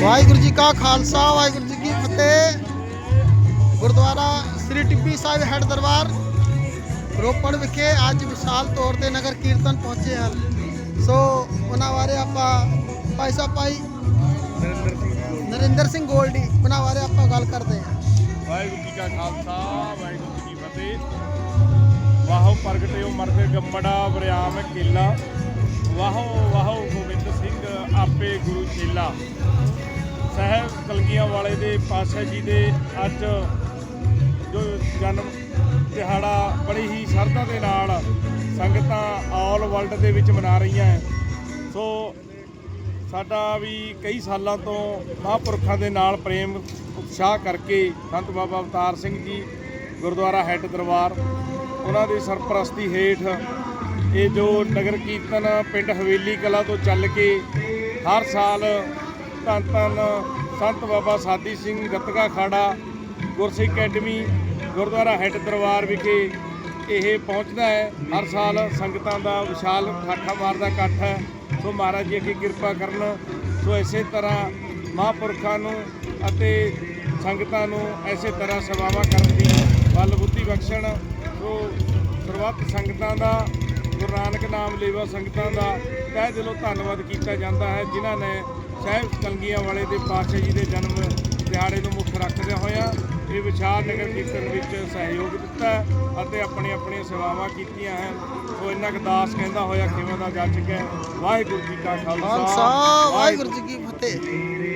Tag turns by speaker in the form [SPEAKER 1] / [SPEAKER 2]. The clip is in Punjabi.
[SPEAKER 1] ਵਾਹਿਗੁਰੂ ਜੀ ਕਾ ਖਾਲਸਾ, ਵਾਹਿਗੁਰੂ ਜੀ ਕੀ ਫਤਿਹ। ਗੁਰਦੁਆਰਾ ਸ੍ਰੀ ਟਿੱਬੀ ਸਾਹਿਬ ਹੈਡ ਦਰਬਾਰ, ਰੋਪੜ ਵਿਖੇ ਅੱਜ ਵਿਸ਼ਾਲ ਤੌਰ ਤੇ ਨਗਰ ਕੀਰਤਨ ਪਹੁੰਚੇ ਹਨ। ਸੋ ਉਹਨਾਂ ਬਾਰੇ ਆਪਾਂ ਭਾਈ ਸਾਹਿਬ, ਭਾਈ ਨਰਿੰਦਰ ਸਿੰਘ ਗੋਲਡੀ, ਉਹਨਾਂ ਬਾਰੇ ਆਪਾਂ ਗੱਲ ਕਰਦੇ ਹਾਂ।
[SPEAKER 2] ਵਾਹਿਗੁਰੂ ਜੀ ਕਾ ਖਾਲਸਾ, ਵਾਹਿਗੁਰੂ ਜੀ ਕੀ ਫਤਿਹ। ਵਾਹੋ ਪ੍ਰਗਟਿਓ ਮਰਦ ਗੰਮੜਾ ਵਰਿਆਮ ਕੀਲਾ। ਵਾਹੋ ਵਾਹੋ ਗੋਬਿੰਦ ਸਿੰਘ, ਆਪੇ ਗੁਰੂ ਚੇਲਾ ਸਹਿਬ ਕਲਗੀਆਂ ਵਾਲੇ ਦੇ ਪਾਤਸ਼ਾਹ ਜੀ ਦੇ ਅੱਜ ਜੋ ਜਨਮ ਦਿਹਾੜਾ ਬੜੀ ਹੀ ਸ਼ਰਧਾ ਦੇ ਨਾਲ ਸੰਗਤਾਂ ਆਲ ਵਰਲਡ ਦੇ ਵਿੱਚ ਮਨਾ ਰਹੀਆਂ ਸੋ ਸਾਡਾ ਵੀ ਕਈ ਸਾਲਾਂ ਤੋਂ ਮਹਾਂਪੁਰਖਾਂ ਦੇ ਨਾਲ ਪ੍ਰੇਮ ਉਤਸ਼ਾਹ ਕਰਕੇ ਸੰਤ ਬਾਬਾ ਅਵਤਾਰ ਸਿੰਘ ਜੀ, ਗੁਰਦੁਆਰਾ ਹੈੱਡ ਦਰਬਾਰ, ਉਹਨਾਂ ਦੀ ਸਰਪ੍ਰਸਤੀ ਹੇਠ ਇਹ ਜੋ ਨਗਰ ਕੀਰਤਨ ਪਿੰਡ ਹਵੇਲੀ ਕਲਾ ਤੋਂ ਚੱਲ ਕੇ ਹਰ ਸਾਲ ਧੰਨ ਧੰਨ ਸੰਤ ਬਾਬਾ ਸਾਦੀ ਸਿੰਘ ਗੱਤਕਾ ਖਾੜਾ, ਗੁਰਸਿੱਖ ਅਕੈਡਮੀ, ਗੁਰਦੁਆਰਾ ਹੈੱਡ ਦਰਬਾਰ ਵਿਖੇ ਇਹ ਪਹੁੰਚਦਾ ਹੈ। ਹਰ ਸਾਲ ਸੰਗਤਾਂ ਦਾ ਵਿਸ਼ਾਲ ਠਾਠਾ ਮਾਰਦਾ ਇਕੱਠ ਹੈ। ਸੋ ਮਹਾਰਾਜ ਜੀ ਅੱਗੇ ਕਿਰਪਾ ਕਰਨ। ਸੋ ਇਸੇ ਤਰ੍ਹਾਂ ਮਹਾਂਪੁਰਖਾਂ ਨੂੰ ਅਤੇ ਸੰਗਤਾਂ ਨੂੰ ਐਸੇ ਤਰ੍ਹਾਂ ਸੇਵਾਵਾਂ ਕਰਨ ਦੀ ਬਲ ਬੁੱਧੀ ਬਖਸ਼ਣ। ਸੋ ਸਰਬੱਤ ਸੰਗਤਾਂ ਦਾ, ਗੁਰੂ ਨਾਨਕ ਨਾਮ ਲੇਵਾ ਸੰਗਤਾਂ ਦਾ ਤਹਿ ਦਿਲੋਂ ਧੰਨਵਾਦ ਕੀਤਾ ਜਾਂਦਾ ਹੈ, ਜਿਨ੍ਹਾਂ ਨੇ ਸਾਹਿਬ ਕਲਗੀਆਂ ਵਾਲੇ ਦੇ ਪਾਤਸ਼ਾਹ ਜੀ ਦੇ ਜਨਮ ਦਿਹਾੜੇ ਨੂੰ ਮੁੱਖ ਰੱਖਦਿਆਂ ਹੋਇਆ ਇਹ ਵਿਚਾਰ ਨਗਰ ਕੀਰਤਨ ਵਿੱਚ ਸਹਿਯੋਗ ਦਿੱਤਾ ਅਤੇ ਆਪਣੀਆਂ ਆਪਣੀਆਂ ਸੇਵਾਵਾਂ ਕੀਤੀਆਂ ਹਨ। ਸੋ ਇੰਨਾ ਕੁ ਦਾਸ ਕਹਿੰਦਾ ਹੋਇਆ ਕਿਵੇਂ ਦਾ ਜੱਜ ਕੇ ਵਾਹਿਗੁਰੂ ਜੀ ਕਾ
[SPEAKER 1] ਖਾਲਸਾ, ਵਾਹਿਗੁਰੂ ਜੀ ਕੀ ਫਤਿਹ।